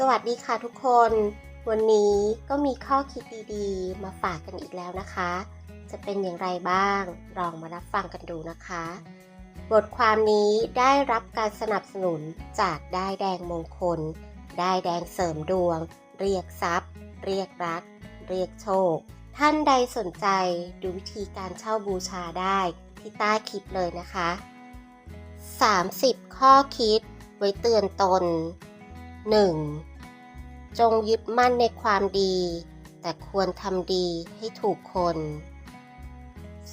สวัสดีค่ะทุกคน วันนี้ก็มีข้อคิดดีๆ มาฝากกันอีกแล้วนะคะ จะเป็นอย่างไรบ้าง ลองมารับฟังกันดูนะคะ บทความนี้ได้รับการสนับสนุนจากได้แดงมงคล ได้แดงเสริมดวง เรียกทรัพย์ เรียกรัก เรียกโชค ท่านใดสนใจดูวิธีการเช่าบูชาได้ที่ใต้คลิปเลยนะคะ 30 ข้อคิดไว้เตือนตน 1. จงยึดมั่นในความดี แต่ควรทำดีให้ถูกคน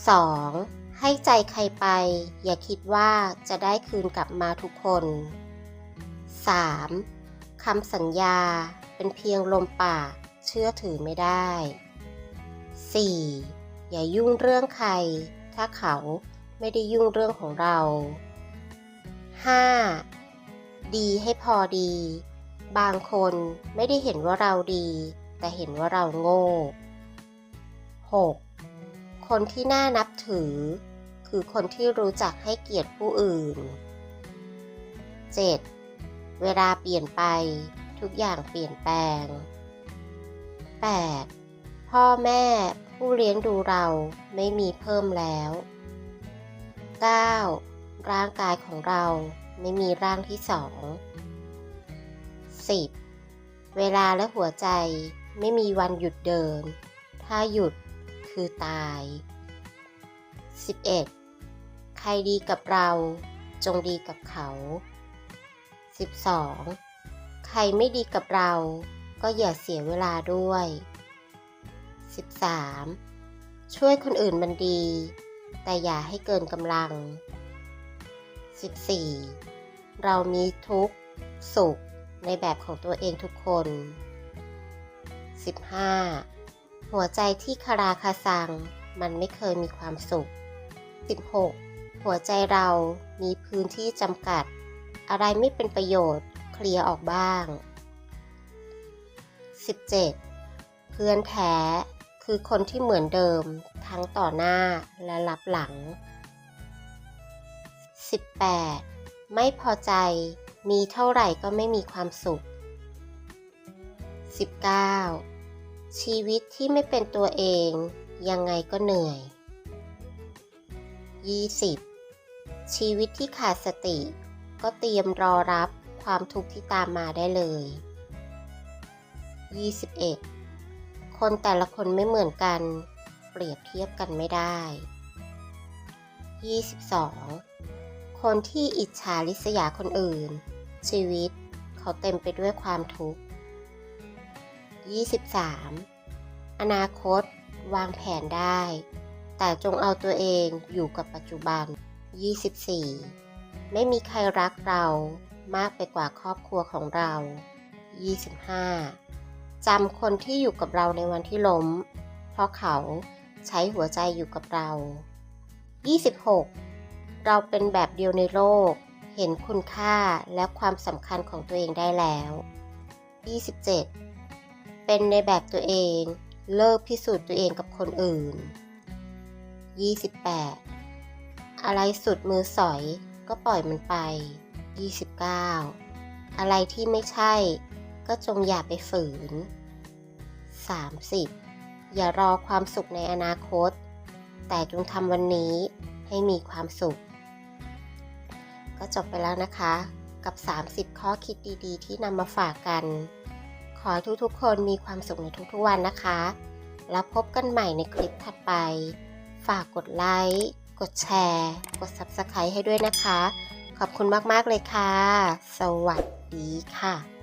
2. ให้ใจใครไป อย่าคิดว่าจะได้คืนกลับมาทุกคน 3. คำสัญญาเป็นเพียงลมปากเชื่อถือไม่ได้ 4. อย่ายุ่งเรื่องใคร ถ้าเขาไม่ได้ยุ่งเรื่องของเรา 5. ดีให้พอดี บางคนไม่ได้เห็นว่าเราดี แต่เห็นว่าเราโง่ 6. คนที่น่านับถือ คือคนที่รู้จักให้เกียรติผู้อื่น 7. เวลาเปลี่ยนไป ทุกอย่างเปลี่ยนแปลง 8. พ่อแม่ผู้เลี้ยงดูเราไม่มีเพิ่มแล้ว 9. ร่างกายของเราไม่มีร่างที่สอง 10. เวลาและหัวใจไม่มีวันหยุดเดิน ถ้าหยุดคือตาย 11. ใครดีกับเราจงดีกับเขา 12. ใครไม่ดีกับเราก็อย่าเสียเวลาด้วย 13. ช่วยคนอื่นมันดี แต่อย่าให้เกินกำลัง 14. เรามีทุกข์ สุข ในแบบของตัวเองทุกคน 15. หัวใจที่คาราคาซัง มันไม่เคยมีความสุข 16. หัวใจเรามีพื้นที่จำกัด อะไรไม่เป็นประโยชน์เคลียร์ออกบ้าง 17. เพื่อนแท้คือคนที่เหมือนเดิมทั้งต่อหน้าและรับหลัง 18. ไม่พอใจ มีเท่าไหร่ก็ไม่มีความสุข 19. ชีวิตที่ไม่เป็นตัวเอง ยังไงก็เหนื่อย 20. ชีวิตที่ขาดสติ ก็เตรียมรอรับความทุกข์ที่ตามมาได้เลย 21. คนแต่ละคนไม่เหมือนกัน เปรียบเทียบกันไม่ได้ 22. คนที่อิจฉาริษยาคนอื่น ชีวิตเขาเต็มไปด้วยความทุกข์ 23. อนาคตวางแผนได้ แต่จงเอาตัวเองอยู่กับปัจจุบัน 24. ไม่มีใครรักเรามากไปกว่าครอบครัวของเรา 25. จำคนที่อยู่กับเราในวันที่ล้ม เพราะเขาใช้หัวใจอยู่กับเรา 26. เราเป็นแบบเดียวในโลก เห็นคุณค่าและความสำคัญของตัวเองได้แล้ว 27. เป็นในแบบตัวเองเลิกพิสูจน์ตัวเองกับคนอื่น 28. อะไรสุดมือสอยก็ปล่อยมันไป 29. อะไรที่ไม่ใช่ก็จงอย่าไปฝืน 30. อย่ารอความสุขในอนาคต แต่จงทำวันนี้ให้มีความสุข ก็จบไปแล้วนะคะ กับ 30 ข้อคิดดีๆ ที่นำมาฝากกัน ขอให้ทุกๆ คนมีความสุขในทุกๆวันนะคะ แล้วพบกันใหม่ในคลิปถัดไป ฝากกดไลค์ กดแชร์ กด Subscribe ให้ด้วยนะคะ ขอบคุณมากๆเลยค่ะ สวัสดีค่ะ